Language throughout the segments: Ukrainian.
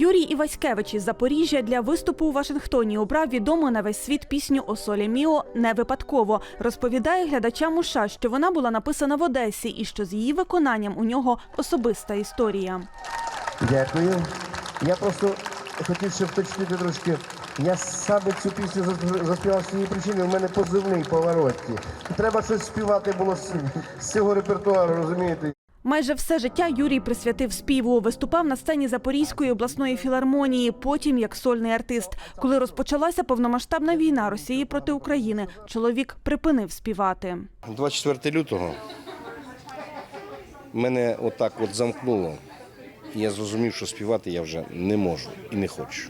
Юрій Іваськевич із Запоріжжя для виступу у Вашингтоні обрав відому на весь світ пісню «О солі міо» не випадково. Розповідає глядачам у США, що вона була написана в Одесі і що з її виконанням у нього особиста історія. Дякую. Я просто хотів ще вточнити трошки. Я саме цю пісню зас- заспівав з цієї причини. У мене позивний поворотті. Треба щось співати було з цього репертуару, розумієте? Майже все життя Юрій присвятив співу. Виступав на сцені Запорізької обласної філармонії, потім як сольний артист. Коли розпочалася повномасштабна війна Росії проти України, чоловік припинив співати. 24 лютого мене отак от замкнуло. Я зрозумів, що співати я вже не можу і не хочу.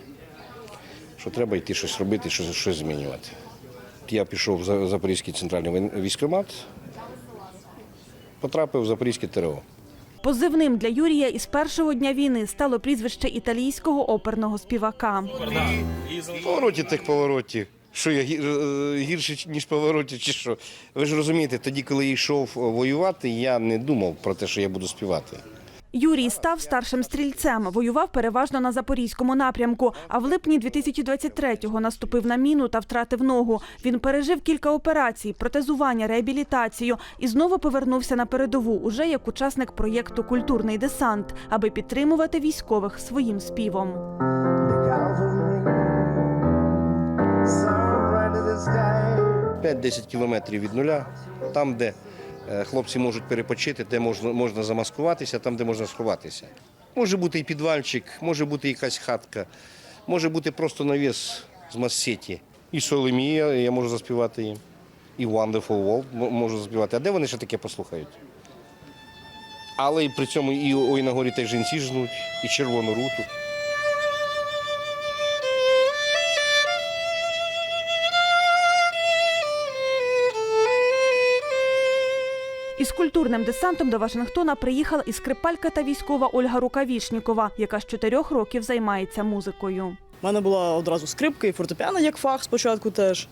Що треба йти щось робити, щось, щось змінювати. Я пішов в За- Запорізький центральний військ- військкомат, потрапив в Запорізьке ТРО. Позивним для Юрія із першого дня війни стало прізвище італійського оперного співака. Повороті тих поворотів. Що я е, гірше, ніж поворотів, чи що? Ви ж розумієте, тоді, коли я йшов воювати, я не думав про те, що я буду співати. Юрій став старшим стрільцем, воював переважно на запорізькому напрямку. А в липні 2023-го наступив на міну та втратив ногу. Він пережив кілька операцій, протезування, реабілітацію і знову повернувся на передову, уже як учасник проєкту Культурний десант, аби підтримувати військових своїм співом. The cavalry, so bright in the sky. 5-10 кілометрів від нуля, там, де хлопці можуть перепочити, де можна, можна замаскуватися, там, де можна сховатися. Може бути і підвальчик, може бути якась хатка, може бути просто навіс з массеті. І Соломія я можу заспівати їм, і Wonderful World можу заспівати. А де вони ще таке послухають? Але при цьому і ой на горі теж жінці жнуть, і червону руту. Із культурним десантом до Вашингтона приїхала і скрипалька та військова Ольга Рукавішнікова, яка з чотирьох років займається музикою. У мене була одразу скрипка і фортепіано як фах спочатку теж.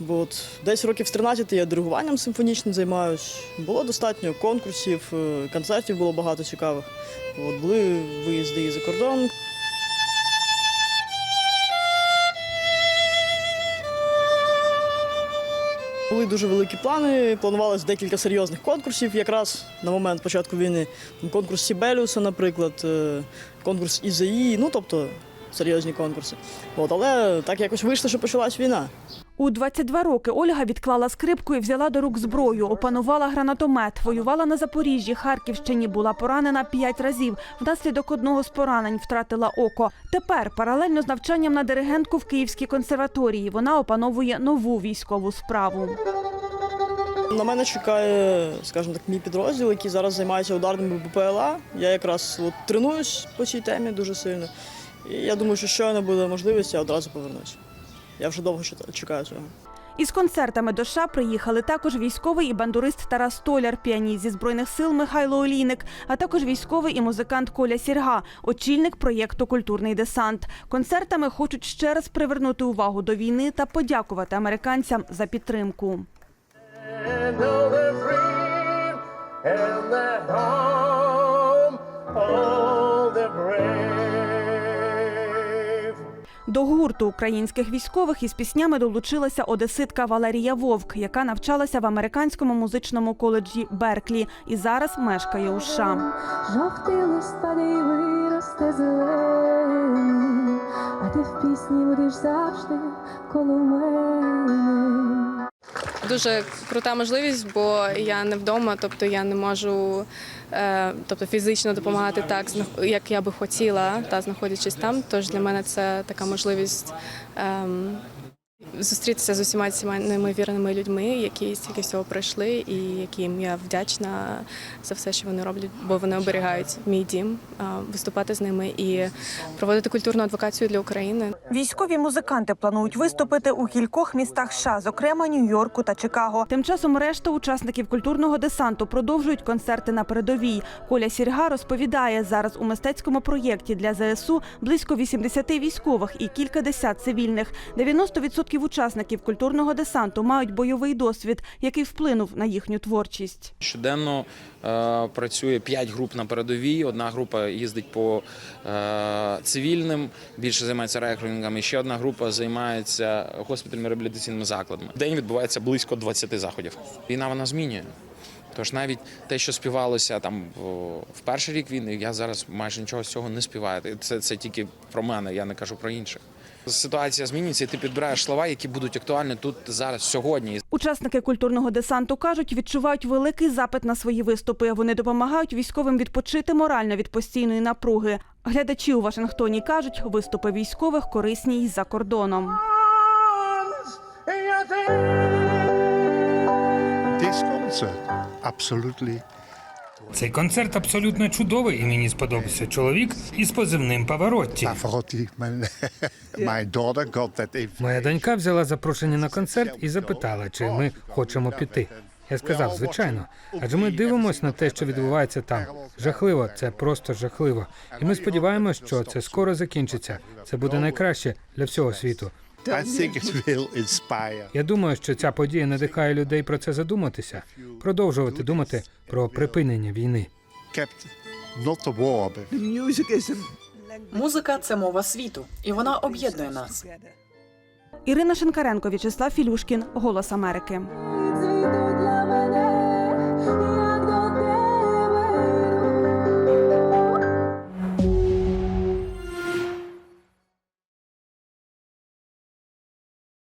Бо от десь років з 13 я диригуванням симфонічним займаюсь. Було достатньо конкурсів, е, концертів було багато цікавих. От були виїзди і за кордон. Були дуже великі плани, планувалось декілька серйозних конкурсів. Якраз на момент початку війни конкурс Сібеліуса, наприклад, е, конкурс ІЗІ, ну тобто серйозні конкурси. От, але так якось вийшло, що почалась війна. У 22 роки Ольга відклала скрипку і взяла до рук зброю, опанувала гранатомет, воювала на Запоріжжі, Харківщині, була поранена п'ять разів. Внаслідок одного з поранень втратила око. Тепер, паралельно з навчанням на диригентку в Київській консерваторії, вона опановує нову військову справу. На мене чекає, скажімо так, мій підрозділ, який зараз займається ударними БПЛА. Я якраз от, тренуюсь по цій темі дуже сильно. І я думаю, що щойно буде можливість, я одразу повернусь. Я вже довго чекаю- чекаю цього. Із концертами до США приїхали також військовий і бандурист Тарас Толяр, піаніст зі збройних сил Михайло Олійник, а також військовий і музикант Коля Сірга, очільник проєкту Культурний десант. Концертами хочуть ще раз привернути увагу до війни та подякувати американцям за підтримку. До гурту українських військових із піснями долучилася одеситка Валерія Вовк, яка навчалася в американському музичному коледжі Берклі і зараз мешкає у США. Жовтий листопад виросте зелений, а ти в пісні будеш завжди коло мене. Дуже крута можливість, бо я не вдома, тобто я не можу е, тобто фізично допомагати так, як я би хотіла, та знаходячись там. Тож для мене це така можливість ем, зустрітися з усіма цими неймовірними людьми, які стільки всього пройшли, і яким я вдячна за все, що вони роблять, бо вони оберігають мій дім, виступати з ними і проводити культурну адвокацію для України. Військові музиканти планують виступити у кількох містах США, зокрема Нью-Йорку та Чикаго. Тим часом решта учасників культурного десанту продовжують концерти на передовій. Коля Сірга розповідає, зараз у мистецькому проєкті для ЗСУ близько 80 військових і кілька десят цивільних. 90% учасників культурного десанту мають бойовий досвід, який вплинув на їхню творчість. Щоденно е, працює 5 груп на передовій. Одна група їздить по е, цивільним, більше займається рекрутингом. І ще одна група займається госпітальними реабілітаційними закладами. В день відбувається близько 20 заходів. Війна вона змінює. Тож навіть те, що співалося там в перший рік війни, я зараз майже нічого з цього не співаю. Це, це тільки про мене, я не кажу про інших. Ситуація змінюється, і ти підбираєш слова, які будуть актуальні тут зараз, сьогодні. Учасники культурного десанту кажуть, відчувають великий запит на свої виступи. Вони допомагають військовим відпочити морально від постійної напруги. Глядачі у Вашингтоні кажуть, виступи військових корисні й за кордоном. This concert, absolutely Цей концерт абсолютно чудовий, і мені сподобався чоловік із позивним. If Моя донька взяла запрошення на концерт і запитала, чи ми хочемо піти. Я сказав, звичайно, адже ми дивимося на те, що відбувається там. Жахливо, це просто жахливо. І ми сподіваємось, що це скоро закінчиться. Це буде найкраще для всього світу. I think it will inspire. Я думаю, що ця подія надихає людей про це задуматися, продовжувати думати про припинення війни. Музика це мова світу, і вона об'єднує нас. Ірина Шинкаренко, В'ячеслав Філюшкін, Голос Америки. Для мене,